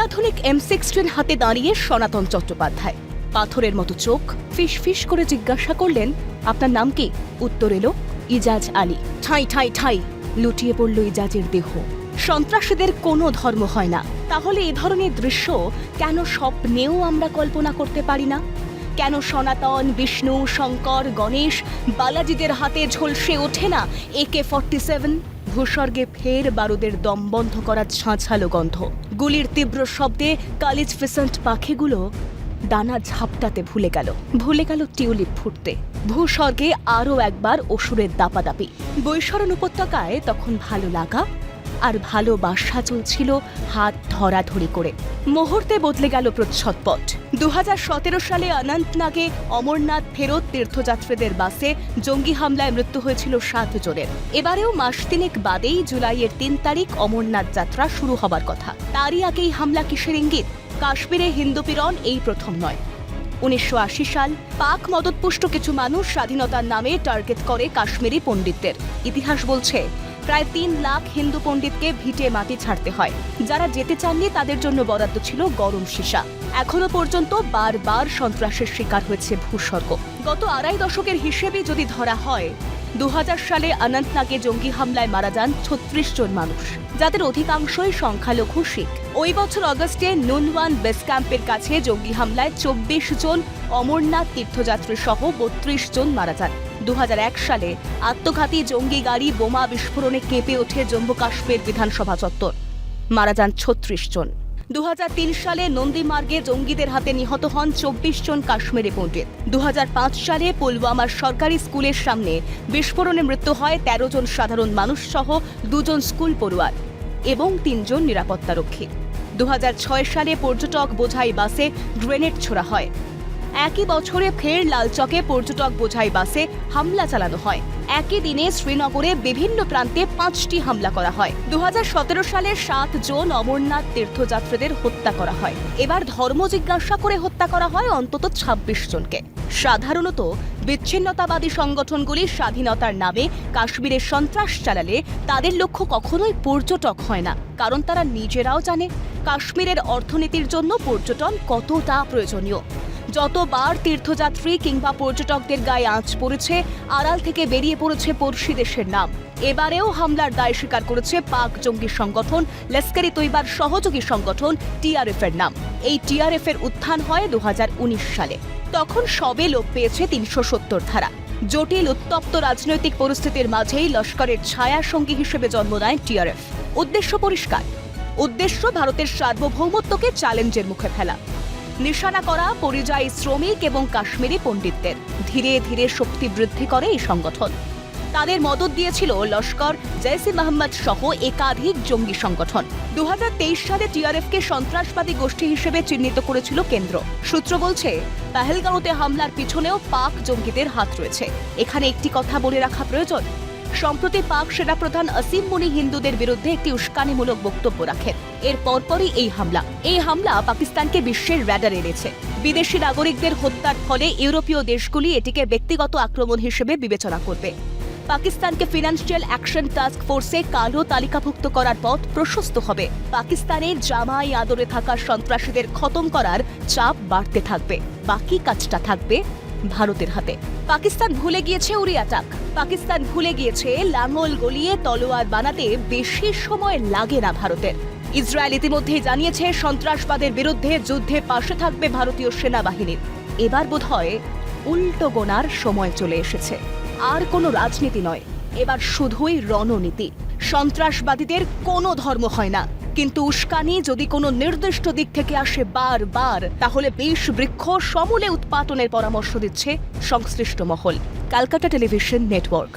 অত্যাধুনিক M sixteen হাতে দাঁড়িয়ে সনাতন চট্টোপাধ্যায়। পাথরের মতো চোখ, ফিস ফিস করে জিজ্ঞাসা করলেন, আপনার নাম কি? উত্তর এলো, ইজাজ আলী। ঠাই ঠাই ঠাই। লুটিয়ে পড়ল ইজাজের দেহ। সন্ত্রাসীদের কোনো ধর্ম হয় না। তাহলে এ ধরনের দৃশ্য কেন স্বপ্নেও আমরা কল্পনা করতে পারি না? কেন সনাতন, বিষ্ণু, শঙ্কর, গণেশ, বালাজিদের হাতে ঝলসে ওঠে না একে ফর্টি সেভেন ভূস্বর্গে ফের বারুদের দম বন্ধ করার ঝাঁঝালো গন্ধ। গুলির তীব্র শব্দে কালিজ ফিসেন্ট পাখিগুলো ডানা ঝাপটাতে ভুলে গেল। ভুলে গেল টিউলিপ ফুটতে। ভূস্বর্গে আরও একবার অসুরের দাপাদাপি। বৈশরণ উপত্যকায় তখন ভালো লাগা আর ভালোবাসা চলছিল হাত ধরাধরি করে। মুহূর্তে বদলে গেল প্রচ্ছদপট দুহাজার সতেরো সালে অনন্তনাগে অমরনাথ ফেরত তীর্থযাত্রীদের বাসে জঙ্গি হামলায় মৃত্যু হয়েছিল সাত জনের। এবারেও মাস তিনেক বাদেই জুলাইয়ের তিন তারিখ অমরনাথ যাত্রা শুরু হবার কথা। তারই আগেই হামলা কিসের ইঙ্গিত? কাশ্মীরে হিন্দুপীড়ন এই প্রথম নয়। উনিশশো আশি সাল পাক মদতপুষ্ট কিছু মানুষ স্বাধীনতার নামে টার্গেট করে কাশ্মীরি পণ্ডিতদের। ইতিহাস বলছে প্রায় তিন লাখ হিন্দু পণ্ডিতকে ভিটে মাটি ছাড়তে হয়। যারা যেতে চাননি, তাদের জন্য বরাদ্দ ছিল গরম সীসা। এখনও পর্যন্ত বারবার সন্ত্রাসের শিকার হয়েছে ভূস্বর্গ। গত আড়াই দশকের হিসেবে যদি ধরা হয় দু হাজার সালে অনন্তনাগে জঙ্গি হামলায় মারা যান ছত্রিশ জন মানুষ, যাদের অধিকাংশই সংখ্যালঘু শিখ। ওই বছর অগস্টে নুনওয়ান বেস ক্যাম্পের কাছে জঙ্গি হামলায় চব্বিশ জন অমরনাথ তীর্থযাত্রী সহ বত্রিশ জন মারা যান। দু হাজার এক সালে আত্মঘাতী জঙ্গি গাড়ি বোমা বিস্ফোরণে কেঁপে ওঠে জম্মু কাশ্মীর বিধানসভা চত্বর। মারা যান ছত্রিশ জন। দু হাজার তিন সালে নন্দীমার্গে জঙ্গিদের হাতে নিহত হন চব্বিশ জন কাশ্মীরি পণ্ডিত। দু হাজার পাঁচ সালে পুলওয়ামার সরকারি স্কুলের সামনে বিস্ফোরণে মৃত্যু হয় তেরো জন সাধারণ মানুষ সহ দুজন স্কুল পড়ুয়ার এবং তিনজন নিরাপত্তারক্ষী। দু হাজার ছয় সালে পর্যটক বোঝাই বাসে গ্রেনেড ছোড়া হয়। একই বছরে ফের লালচকে পর্যটক বোঝাই বাসে হামলা চালানো হয়। একই দিনে শ্রীনগরে বিভিন্ন প্রান্তে পাঁচটি হামলা করা হয়। দু হাজার সতেরো সালে সাত জন অমরনাথ তীর্থযাত্রীদের হত্যা করা হয়। এবার ধর্ম জিজ্ঞাসা করে হত্যা করা হয় অন্তত ২৬ জনকে। সাধারণত বিচ্ছিন্নতাবাদী সংগঠনগুলি স্বাধীনতার নামে কাশ্মীরে সন্ত্রাস চালালে তাদের লক্ষ্য কখনোই পর্যটক হয় না, কারণ তারা নিজেরাও জানে কাশ্মীরের অর্থনীতির জন্য পর্যটন কতটা প্রয়োজনীয়। যতবার তীর্থযাত্রী কিংবা পর্যটকদের গায়ে আঁচ পড়েছে, আড়াল থেকে বেরিয়ে পড়েছে পড়শি দেশের নাম। এবারেও হামলার দায় স্বীকার করেছে পাক জঙ্গি সংগঠন লস্করি তৈবার সহযোগী সংগঠন টিআরএফ এর নাম। এই টিআরএফ এর উত্থান হয় দুহাজার উনিশ সালে। তখন সবে লোপ পেয়েছে তিনশো সত্তর ধারা। জটিল, উত্তপ্ত রাজনৈতিক পরিস্থিতির মাঝেই লস্করের ছায়া সঙ্গী হিসেবে জন্ম নেয় টিআরএফ উদ্দেশ্য পরিষ্কার। উদ্দেশ্য ভারতের সার্বভৌমত্বকে চ্যালেঞ্জের মুখে ফেলা। নিশানা করা পরিযায়ী শ্রমিক এবং কাশ্মীরি পণ্ডিতদের। ধীরে ধীরে শক্তি বৃদ্ধি করে এই সংগঠন। তাদের মদত দিয়েছিল লস্কর জৈসি মোহাম্মদ সহ একাধিক জঙ্গি সংগঠন। দু হাজার তেইশ সালে টিআরএফকে সন্ত্রাসবাদী গোষ্ঠী হিসেবে চিহ্নিত করেছিল কেন্দ্র। সূত্র বলছে, পাহেলগাঁওতে হামলার পিছনেও পাক জঙ্গিদের হাত রয়েছে। এখানে একটি কথা বলে রাখা প্রয়োজন। সম্প্রতি পাক সেনাপ্রধান আসিম মুনি হিন্দুদের বিরুদ্ধে একটি উস্কানিমূলক বক্তব্য রাখেন। এর পরপরই এই হামলা। এই হামলা পাকিস্তানকে বিশ্বের র্যাডার এনেছে। বিদেশি নাগরিকদের হত্যার ফলে ইউরোপীয় দেশগুলি এটিকে ব্যক্তিগত আক্রমণ হিসেবে বিবেচনা করবে। পাকিস্তানকে ফিনান্সিয়াল অ্যাকশন টাস্ক ফোর্সে কালো তালিকাভুক্ত করার পথ প্রশস্ত হবে। পাকিস্তানের জামাই আদরে থাকা সন্ত্রাসীদের খতম করার চাপ বাড়তে থাকবে। বাকি কাজটা থাকবে ভারতের হাতে। পাকিস্তান ভুলে গিয়েছে উড়ি অ্যাটাক পাকিস্তান ভুলে গিয়েছে লাঙল গলিয়ে তলোয়ার বানাতে বেশি সময় লাগে না ভারতের। ইসরায়েল ইতিমধ্যেই জানিয়েছে, সন্ত্রাসবাদের বিরুদ্ধে যুদ্ধে পাশে থাকবে ভারতীয় সেনাবাহিনীর এবার বোধহয় উল্টো গোনার সময় চলে এসেছে। আর কোনো রাজনীতি নয়। এবার শুধুই রণনীতি। সন্ত্রাসবাদীদের কোনো ধর্ম হয় না। কিন্তু উস্কানি যদি কোনো নির্দিষ্ট দিক থেকে আসে বারবার, তাহলে বিষ বৃক্ষ সমূলে উৎপাদনের পরামর্শ দিচ্ছে সংশ্লিষ্ট মহল। Calcutta television network.